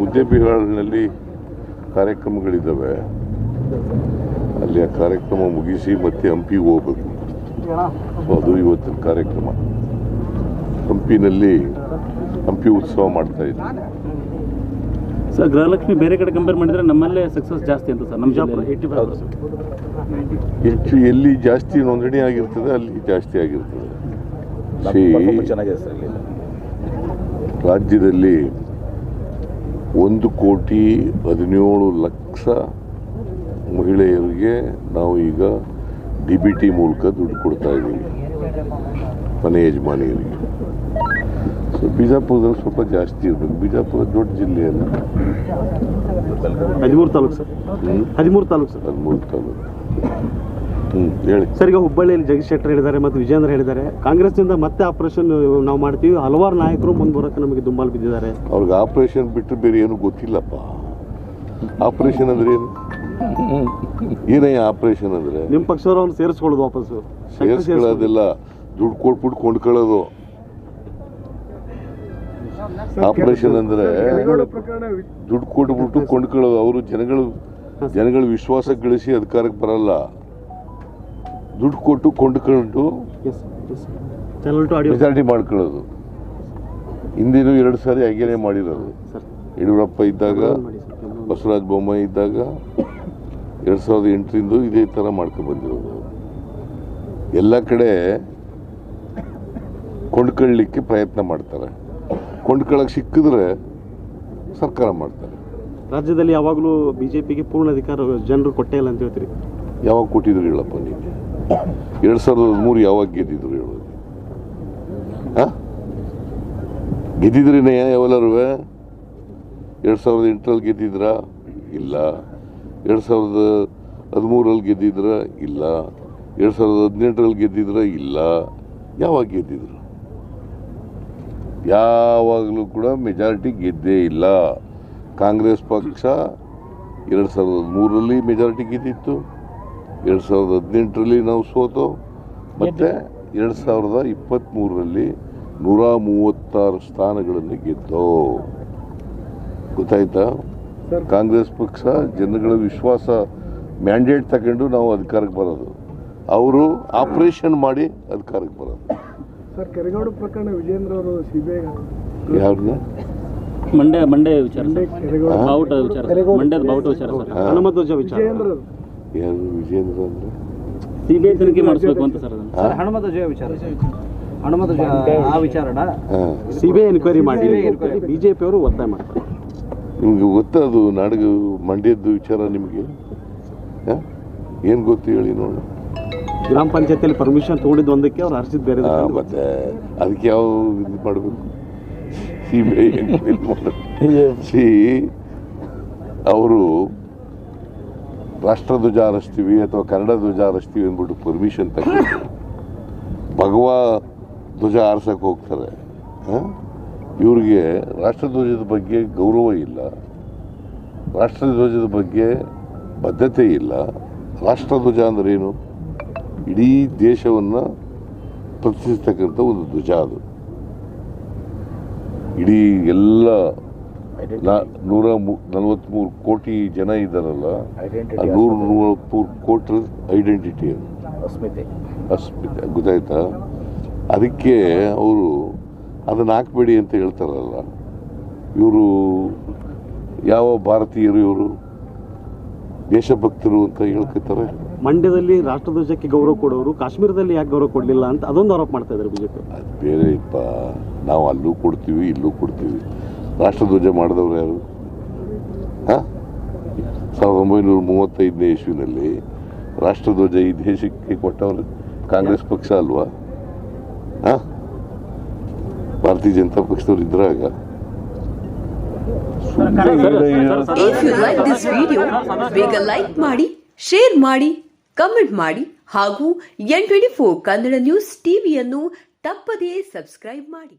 ಮುದ್ದೆಬಿಹಾಳಿನಲ್ಲಿ ಕಾರ್ಯಕ್ರಮಗಳಿದ್ದಾವೆ. ಅಲ್ಲಿ ಆ ಕಾರ್ಯಕ್ರಮ ಮುಗಿಸಿ ಮತ್ತೆ ಹಂಪಿಗೆ ಹೋಗ್ಬೇಕು. ಸೊ ಅದು ಇವತ್ತಿನ ಕಾರ್ಯಕ್ರಮ. ಹಂಪಿನಲ್ಲಿ ಹಂಪಿ ಉತ್ಸವ ಮಾಡ್ತಾ ಇದ್ದೀವಿ ಸರ್ ಗೃಹಲಕ್ಷ್ಮಿ ಬೇರೆ ಕಡೆ ಕಂಪೇರ್ ಮಾಡಿದ್ರೆ ನಮ್ಮಲ್ಲೇ ಸಕ್ಸಸ್ ಜಾಸ್ತಿ ಅಂತ ಸರ್ ನಮ್ಮ ಹೆಚ್ಚು ಎಲ್ಲಿ ಜಾಸ್ತಿ ನೋಂದಣಿ ಆಗಿರ್ತದೆ ಅಲ್ಲಿ ಜಾಸ್ತಿ ಆಗಿರ್ತದೆ. See, ಚೆನ್ನಾಗಿದೆ ಸರ್ ಇಲ್ಲಿ ರಾಜ್ಯದಲ್ಲಿ ಒಂದು ಕೋಟಿ ಹದಿನೇಳು ಲಕ್ಷ ಮಹಿಳೆಯರಿಗೆ ನಾವು ಈಗ ಡಿ ಬಿ ಟಿ ಮೂಲಕ ದುಡ್ಡು ಕೊಡ್ತಾ ಇದ್ದೀವಿ ಮನೆ ಯಜಮಾನಿಯರಿಗೆ. ಸೊ ಬಿಜಾಪುರದಲ್ಲಿ ಸ್ವಲ್ಪ ಜಾಸ್ತಿ ಇರಬೇಕು. ಬಿಜಾಪುರ ದೊಡ್ಡ ಜಿಲ್ಲೆ ಅಲ್ಲ. ಹದಿಮೂರು ತಾಲೂಕು ಸರ್. ಹದಿಮೂರು ತಾಲೂಕು ಸರ್. ಹದಿಮೂರು ತಾಲೂಕು. ಹೇಳಿ. ಸರ್ ಈಗ ಹುಬ್ಬಳ್ಳಿಯಲ್ಲಿ ಜಗದೀಶ್ ಶೆಟ್ಟರ್ ಹೇಳಿದ್ದಾರೆ ಮತ್ತು ವಿಜೇಂದ್ರ ಹೇಳಿದ್ದಾರೆ. ಕಾಂಗ್ರೆಸ್ನಿಂದ ಮತ್ತೆ ಆಪರೇಷನ್ ನಾವು ಮಾಡ್ತೀವಿ. ಹಲವಾರು ನಾಯಕರು ಮುಂದೆ ಬರೋಕ್ಕೆ ನಮಗೆ ದುಂಬಾಲು ಬಿದ್ದಿದ್ದಾರೆ. ಅವ್ರಿಗೆ ಆಪರೇಷನ್ ಬಿಟ್ಟರೆ ಬೇರೆ ಏನು ಗೊತ್ತಿಲ್ಲಪ್ಪ. ಆಪರೇಷನ್ ಅಂದ್ರೆ ಏನು? ಏನಯ್ಯ ಆಪರೇಷನ್ ಅಂದ್ರೆ? ನಿಮ್ಮ ಪಕ್ಷದವ್ರನ್ನ ಸೇರಿಸ್ಕೊಳ್ಳೋದು ವಾಪಸ್ಸು. ಸೇರಿಸ್ಕೊಳ್ಳೋದಿಲ್ಲ ದುಡ್ಡು ಕೊಟ್ಬಿಟ್ಟು ಕೊಂಡ್ಕೊಳ್ಳೋದು. ಆಪರೇಷನ್ ಅಂದ್ರೆ ದುಡ್ಡು ಕೊಟ್ಬಿಟ್ಟು ಕೊಂಡ್ಕೊಳ್ಳೋದು. ಅವರು ಜನಗಳು ಜನಗಳ ವಿಶ್ವಾಸ ಗಳಿಸಿ ಅಧಿಕಾರಕ್ಕೆ ಬರಲ್ಲ. ದುಡ್ಡು ಕೊಟ್ಟು ಕೊಂಡ್ಕೊಂಡು ಮೆಜಾರಿಟಿ ಮಾಡ್ಕೊಳ್ಳೋದು. ಹಿಂದಿನೂ ಎರಡು ಸಾರಿ ಹಾಗೇನೆ ಮಾಡಿರೋದು. ಸರ್ ಯಡಿಯೂರಪ್ಪ ಇದ್ದಾಗ ಬಸವರಾಜ ಬೊಮ್ಮಾಯಿ ಇದ್ದಾಗ ಎರಡು ಸಾವಿರದ ಎಂಟರಿಂದ ಇದೇ ಥರ ಮಾಡ್ಕೊಂಡು ಬಂದಿರೋದು. ಎಲ್ಲ ಕಡೆ ಕೊಂಡ್ಕೊಳ್ಳಿಕ್ಕೆ ಪ್ರಯತ್ನ ಮಾಡ್ತಾರೆ. ಕೊಂಡ್ಕೊಳ್ಳೋಕೆ ಸಿಕ್ಕಿದ್ರೆ ಸರ್ಕಾರ ಮಾಡ್ತಾರೆ. ರಾಜ್ಯದಲ್ಲಿ ಯಾವಾಗಲೂ ಬಿಜೆಪಿಗೆ ಪೂರ್ಣ ಅಧಿಕಾರ ಜನರು ಕೊಟ್ಟೇ ಇಲ್ಲ ಅಂತ ಹೇಳ್ತೀರಿ? ಯಾವಾಗ ಕೊಟ್ಟಿದ್ರು ಹೇಳಪ್ಪ ನೀನು? ಎರಡು ಸಾವಿರದ ಹದಿಮೂರು ಯಾವಾಗ ಗೆದ್ದಿದ್ರು ಹೇಳೋದು ಹಾಂ? ಗೆದ್ದಿದ್ರೇನೆ ಯಾವೆಲ್ಲರೂ? ಎರಡು ಸಾವಿರದ ಎಂಟರಲ್ಲಿ ಗೆದ್ದಿದ್ರಾ? ಇಲ್ಲ. ಎರಡು ಸಾವಿರದ ಹದಿಮೂರಲ್ಲಿ ಗೆದ್ದಿದ್ರ? ಇಲ್ಲ. ಎರಡು ಸಾವಿರದ ಹದಿನೆಂಟರಲ್ಲಿ ಗೆದ್ದಿದ್ರ? ಇಲ್ಲ. ಯಾವಾಗ ಗೆದ್ದಿದ್ರು? ಯಾವಾಗಲೂ ಕೂಡ ಮೆಜಾರಿಟಿ ಗೆದ್ದೇ ಇಲ್ಲ. ಕಾಂಗ್ರೆಸ್ ಪಕ್ಷ ಎರಡು ಸಾವಿರದ ಹದಿಮೂರರಲ್ಲಿ ಮೆಜಾರಿಟಿ ಗೆದ್ದಿತ್ತು. ಎರಡು ಸಾವಿರದ ಹದಿನೆಂಟರಲ್ಲಿ ನಾವು ಸೋತು. ಮತ್ತು ಎರಡು ಸಾವಿರದ ಇಪ್ಪತ್ತ್ಮೂರರಲ್ಲಿ ನೂರ ಮೂವತ್ತಾರು ಸ್ಥಾನಗಳನ್ನು ಗೆದ್ದೋ. ಗೊತ್ತಾಯ್ತಾ? ಕಾಂಗ್ರೆಸ್ ಪಕ್ಷ ಜನಗಳ ವಿಶ್ವಾಸ ಮ್ಯಾಂಡೇಟ್ ತಗೊಂಡು ನಾವು ಅಧಿಕಾರಕ್ಕೆ ಬರೋದು. ಅವರು ಆಪರೇಷನ್ ಮಾಡಿ ಅಧಿಕಾರಕ್ಕೆ ಬರೋದು. ಸರ್ ಕೆರೆಗೋಡು ಪ್ರಕರಣ ವಿಜೇಂದ್ರ ಅವರು ಸಿಬಿಐ ಯಾರನ್ನ ಮಂಡ್ಯ ಮಂಡ್ಯ ವಿಚಾರ ಮಂಡ್ಯದ ಬಾವುಟ ವಿಚಾರ ಸರ್. ಹನುಮಧ್ವಜ ವಿಚಾರ. ವಿಜೇಂದ್ರ ಯಾರು ವಿಜೇಂದ್ರ ಅಂದರೆ? ಸಿಬಿಐ ತನಿಖೆ ಮಾಡಿಸ್ಬೇಕು ಅಂತ ಸರ್ ಅದನ್ನು. ಹಾ? ಹನುಮತ ಜಯ ವಿಚಾರ ಹನುಮದ ಜಯ ಆ ವಿಚಾರಣ ಹಾಂ. ಸಿಬಿಐ ಎನ್ಕ್ವೈರಿ ಮಾಡಿ ಬಿಜೆಪಿ ಅವರು ಒತ್ತಾಯ ಮಾಡ್ತಾರೆ. ನಿಮ್ಗೆ ಗೊತ್ತದು ನಾಡಗ ಮಂಡ್ಯದ್ದು ವಿಚಾರ ನಿಮಗೆ? ಏನು ಗೊತ್ತು ಹೇಳಿ ನೋಡಿ. ಗ್ರಾಮ ಪಂಚಾಯತಿಯಲ್ಲಿ ಪರ್ಮಿಷನ್ ತಗೊಂಡಿದ್ದು ಒಂದಕ್ಕೆ ಅವ್ರು ಹರ್ಸಿದ್ ಬೇರೆ ಮತ್ತೆ ಅದಕ್ಕೆ ಯಾವ ಇದು ಮಾಡಬೇಕು? ಸಿ ಬಿ ಐ ಸಿ ಅವರು ರಾಷ್ಟ್ರಧ್ವಜ ಹಾರಿಸ್ತೀವಿ ಅಥವಾ ಕನ್ನಡ ಧ್ವಜ ಹಾರಿಸ್ತೀವಿ ಅಂದ್ಬಿಟ್ಟು ಪರ್ಮಿಷನ್ ತಗೊಂಡು ಭಗವ ಧ್ವಜ ಹಾರಿಸೋಕೆ ಹೋಗ್ತಾರೆ? ಇವ್ರಿಗೆ ರಾಷ್ಟ್ರಧ್ವಜದ ಬಗ್ಗೆ ಗೌರವ ಇಲ್ಲ. ರಾಷ್ಟ್ರಧ್ವಜದ ಬಗ್ಗೆ ಬದ್ಧತೆ ಇಲ್ಲ. ರಾಷ್ಟ್ರಧ್ವಜ ಅಂದ್ರೆ ಏನು? ಇಡೀ ದೇಶವನ್ನು ಪ್ರತಿಸ್ತಕ್ಕಂಥ ಒಂದು ಧ್ವಜ ಅದು. ಇಡೀ ಎಲ್ಲ ನೂರ ಮೂ- ನಲವತ್ಮೂರು ಕೋಟಿ ಜನ ಇದ್ದಾರಲ್ಲ ನೂರ ನಲವತ್ಮೂರು ಕೋಟಿ ಐಡೆಂಟಿಟಿ ಅಸ್ಮಿತೆ. ಅಸ್ಮಿತೆ ಗೊತ್ತಾಯ್ತಾ? ಅದಕ್ಕೆ ಅವರು ಅದನ್ನು ಹಾಕಬೇಡಿ ಅಂತ ಹೇಳ್ತಾರಲ್ಲ ಇವರು ಯಾವ ಭಾರತೀಯರು ಇವರು? ದೇಶಭಕ್ತರು ಅಂತ ಹೇಳ್ಕೊತಾರೆ. ಮಂಡ್ಯದಲ್ಲಿ ರಾಷ್ಟ್ರಧ್ವಜಕ್ಕೆ ಗೌರವ ಕೊಡೋರು ಕಾಶ್ಮೀರದಲ್ಲಿ ಯಾಕೆ ಗೌರವ ಕೊಡಲಿಲ್ಲ ಅಂತ ಅದೊಂದು ಆರೋಪ ಮಾಡ್ತಾ ಇದ್ದಾರೆ ಬಿಜೆಪಿ. ಅದು ಬೇರೆ ಇಪ್ಪ ನಾವು ಅಲ್ಲೂ ಕೊಡ್ತೀವಿ ಇಲ್ಲೂ ಕೊಡ್ತೀವಿ. ರಾಷ್ಟ್ರಧ್ವಜ ಮಾಡಿದವರು ಯಾರು? ಹಾಂ? ಸಾವಿರದ ಒಂಬೈನೂರ ಮೂವತ್ತೈದನೇ ಇಸ್ವಿನಲ್ಲಿ ರಾಷ್ಟ್ರಧ್ವಜ ಈ ದೇಶಕ್ಕೆ ಕೊಟ್ಟವರು ಕಾಂಗ್ರೆಸ್ ಪಕ್ಷ ಅಲ್ವಾ? ಹಾಂ? ಭಾರತೀಯ ಜನತಾ ಪಕ್ಷದವ್ರು ಇದ್ರಾಗ? If you like ಬೇಗ ಲೈಕ್ ಮಾಡಿ ಶೇರ್ ಮಾಡಿ ಕಮೆಂಟ್ ಮಾಡಿ ಹಾಗೂ N twenty four Kannada news ಟಿವಿಯನ್ನು ತಪ್ಪದೇ ಸಬ್ಸ್ಕ್ರೈಬ್ ಮಾಡಿ.